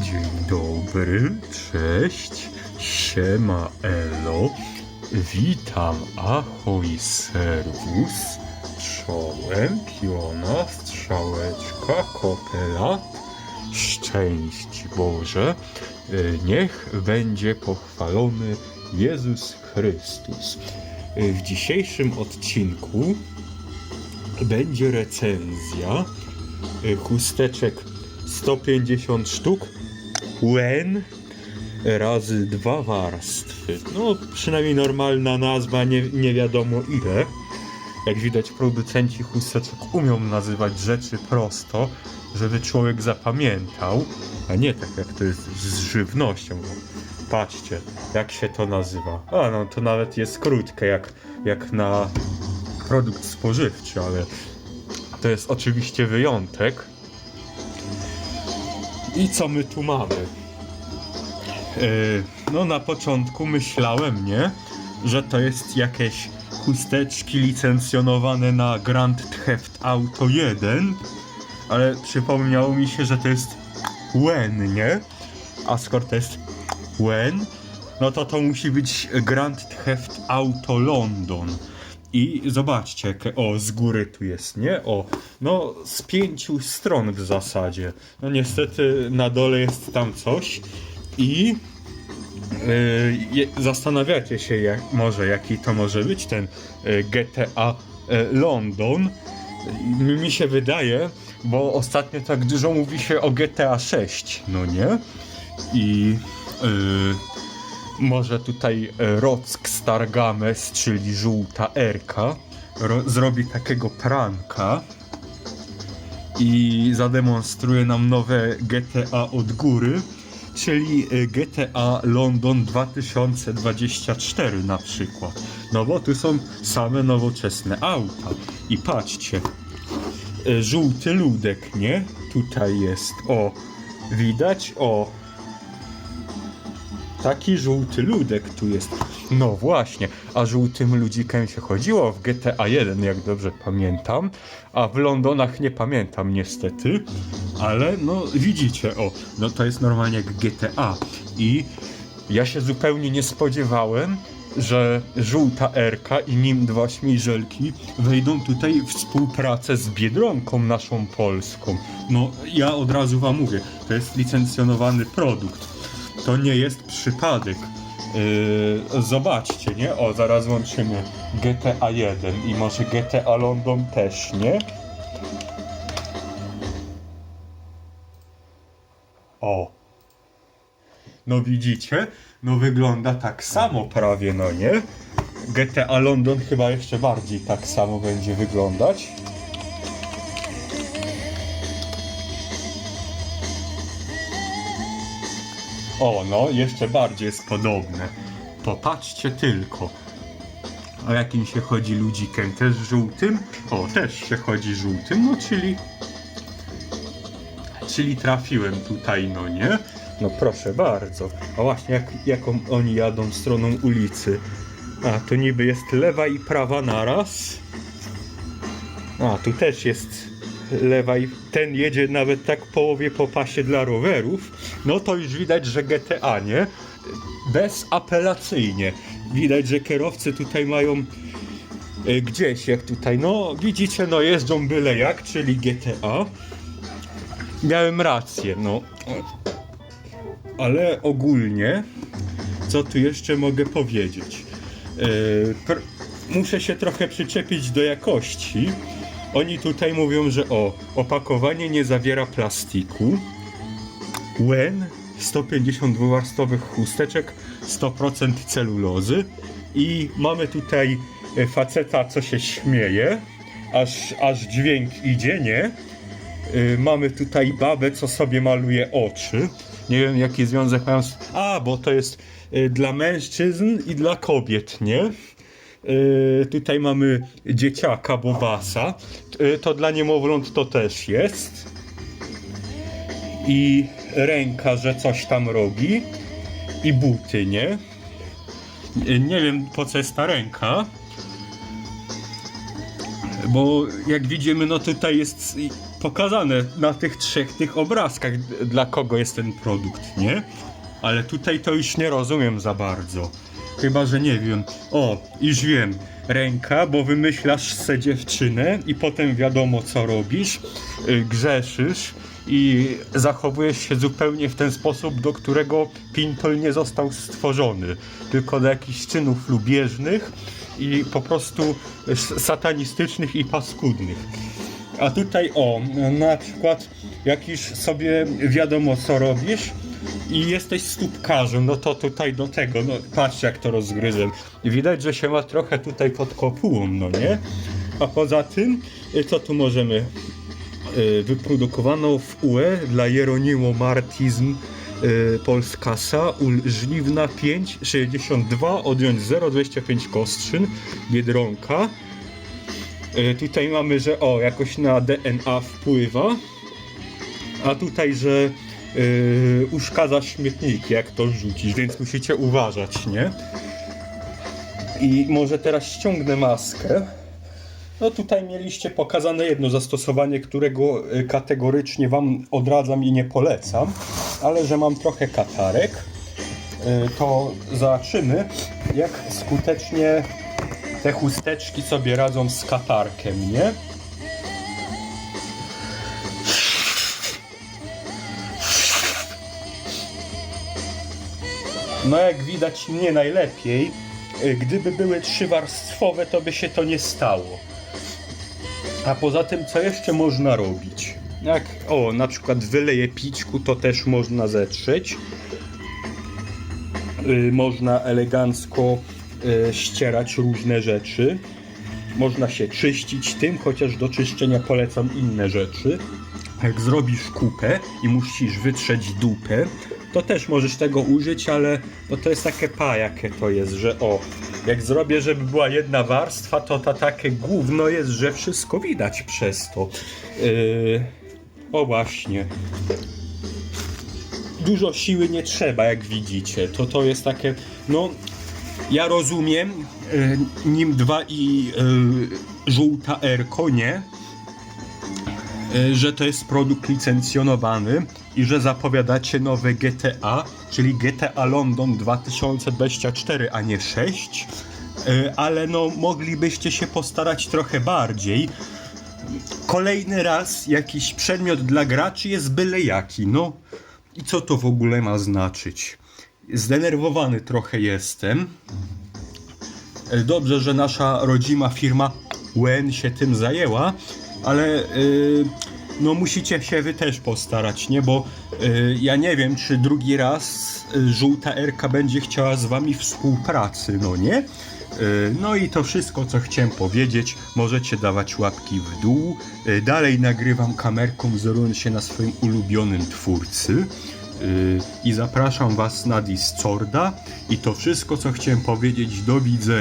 Dzień dobry, cześć, siema elo, witam, ahoj, serwus, czołem, piona, strzałeczka, kopelat, szczęść Boże, y, niech będzie pochwalony Jezus Chrystus. Y, W dzisiejszym odcinku będzie recenzja y, chusteczek 150 sztuk Wen razy dwa warstwy. No, przynajmniej normalna nazwa, nie, nie wiadomo ile. Jak widać, producenci chusteczek umią nazywać rzeczy prosto, żeby człowiek zapamiętał, a nie tak jak to jest z żywnością. Patrzcie, jak się to nazywa. A no, to nawet jest krótkie, jak, jak na produkt spożywczy, ale to jest oczywiście wyjątek. I co my tu mamy? Yy, no na początku myślałem, nie? Że to jest jakieś chusteczki licencjonowane na Grand Theft Auto 1, ale przypomniało mi się, że to jest Wen, nie? A skoro to jest Wen, no to to musi być Grand Theft Auto London. I zobaczcie, o, z góry tu jest, nie? O, no, z pięciu stron w zasadzie. No, niestety na dole jest tam coś i yy, zastanawiacie się, jak, może jaki to może być ten yy, GTA yy, London. Mi, mi się wydaje, bo ostatnio tak dużo mówi się o GTA 6, no nie? I yy, może tutaj e, Rock Stargames, czyli żółta Erka, ro- zrobi takiego pranka i zademonstruje nam nowe GTA od góry, czyli e, GTA London 2024 na przykład. No bo tu są same nowoczesne auta. I patrzcie, e, żółty ludek, nie? Tutaj jest, o, widać, o, Taki żółty ludek tu jest. No właśnie, a żółtym ludzikiem się chodziło w GTA 1, jak dobrze pamiętam, a w Londonach nie pamiętam niestety, ale no widzicie, o, no to jest normalnie jak GTA i ja się zupełnie nie spodziewałem, że żółta Erka i nim dwa śmiżelki wejdą tutaj w współpracę z Biedronką naszą polską. No ja od razu wam mówię, to jest licencjonowany produkt. To nie jest przypadek. Yy, zobaczcie, nie? O, zaraz łączymy GTA 1 i może GTA London też, nie? O. No widzicie? No wygląda tak samo prawie, no nie? GTA London chyba jeszcze bardziej tak samo będzie wyglądać. O, no, jeszcze bardziej jest podobne. Popatrzcie tylko. O jakim się chodzi ludzikiem? Też żółtym? O, też się chodzi żółtym, no czyli... Czyli trafiłem tutaj, no nie? No proszę bardzo. A właśnie jak, jaką oni jadą stroną ulicy. A, tu niby jest lewa i prawa naraz. A, tu też jest lewa i ten jedzie nawet tak połowie po pasie dla rowerów. No to już widać, że GTA, nie? Bezapelacyjnie. Widać, że kierowcy tutaj mają e, gdzieś, jak tutaj, no widzicie, no jeżdżą byle jak, czyli GTA. Miałem rację, no. Ale ogólnie, co tu jeszcze mogę powiedzieć? Pr- muszę się trochę przyczepić do jakości. Oni tutaj mówią, że o, opakowanie nie zawiera plastiku. Wen 152 warstwowych chusteczek, 100% celulozy. I mamy tutaj e, faceta, co się śmieje, aż, aż dźwięk idzie, nie? Y, mamy tutaj babę, co sobie maluje oczy. Nie wiem, jaki związek mają z... A, bo to jest y, dla mężczyzn i dla kobiet, nie? Tutaj mamy dzieciaka Bobasa. To dla niemowląt to też jest. I ręka, że coś tam robi. I buty, nie? Nie wiem, po co jest ta ręka. Bo jak widzimy, no tutaj jest pokazane na tych trzech tych obrazkach, dla kogo jest ten produkt, nie? Ale tutaj to już nie rozumiem za bardzo. Chyba, że nie wiem. O, już wiem. Ręka, bo wymyślasz se dziewczynę i potem wiadomo co robisz. y, Grzeszysz i zachowujesz się zupełnie w ten sposób, do którego Pintol nie został stworzony. Tylko do jakichś czynów lubieżnych i po prostu satanistycznych i paskudnych. A tutaj o, na przykład jakiś sobie wiadomo co robisz i jesteś stópkarzem, no to tutaj do tego, no patrzcie jak to rozgryzłem. Widać, że się ma trochę tutaj pod kopułą, no nie? A poza tym, y, co tu możemy? Y, Wyprodukowano w UE dla Jeronimo Martizm y, Polskasa ul Żliwna 5 62 odjąć 0,25 kostrzyn Biedronka Y, Tutaj mamy, że o, jakoś na DNA wpływa, a tutaj, że yy, uszkadza śmietniki, jak to rzucić, więc musicie uważać, nie? I może teraz ściągnę maskę. No tutaj mieliście pokazane jedno zastosowanie, którego y, kategorycznie wam odradzam i nie polecam, ale że mam trochę katarek, y, to zobaczymy, jak skutecznie te chusteczki sobie radzą z katarkiem, nie? No jak widać nie najlepiej. Y, Gdyby były trzywarstwowe, to by się to nie stało. A poza tym, co jeszcze można robić? Jak, o, na przykład wyleje pićku, to też można zetrzeć. Y, można elegancko y, ścierać różne rzeczy. Można się czyścić tym, chociaż do czyszczenia polecam inne rzeczy. Jak zrobisz kupę i musisz wytrzeć dupę, to też możesz tego użyć, ale bo to jest takie pa, jakie to jest, że o, jak zrobię, żeby była jedna warstwa, to ta takie gówno jest, że wszystko widać przez to. Yy, o właśnie dużo siły nie trzeba, jak widzicie. To to jest takie, no ja rozumiem y, nim 2 i y, żółta Erko, nie? Y, że to jest produkt licencjonowany i że zapowiadacie nowe GTA, czyli GTA London 2024, a nie 6. Y, ale no moglibyście się postarać trochę bardziej. Kolejny raz jakiś przedmiot dla graczy jest byle jaki, no. I co to w ogóle ma znaczyć? Zdenerwowany trochę jestem. E, Dobrze, że nasza rodzima firma WEN się tym zajęła, ale yy, no musicie się wy też postarać, nie? Bo yy, ja nie wiem, czy drugi raz y, żółta Erka będzie chciała z wami współpracy, no nie? Yy, No i to wszystko, co chciałem powiedzieć. Możecie dawać łapki w dół. Yy, Dalej nagrywam kamerką, wzorując się na swoim ulubionym twórcy. I zapraszam Was na Discorda. I to wszystko, co chciałem powiedzieć. Do widzenia.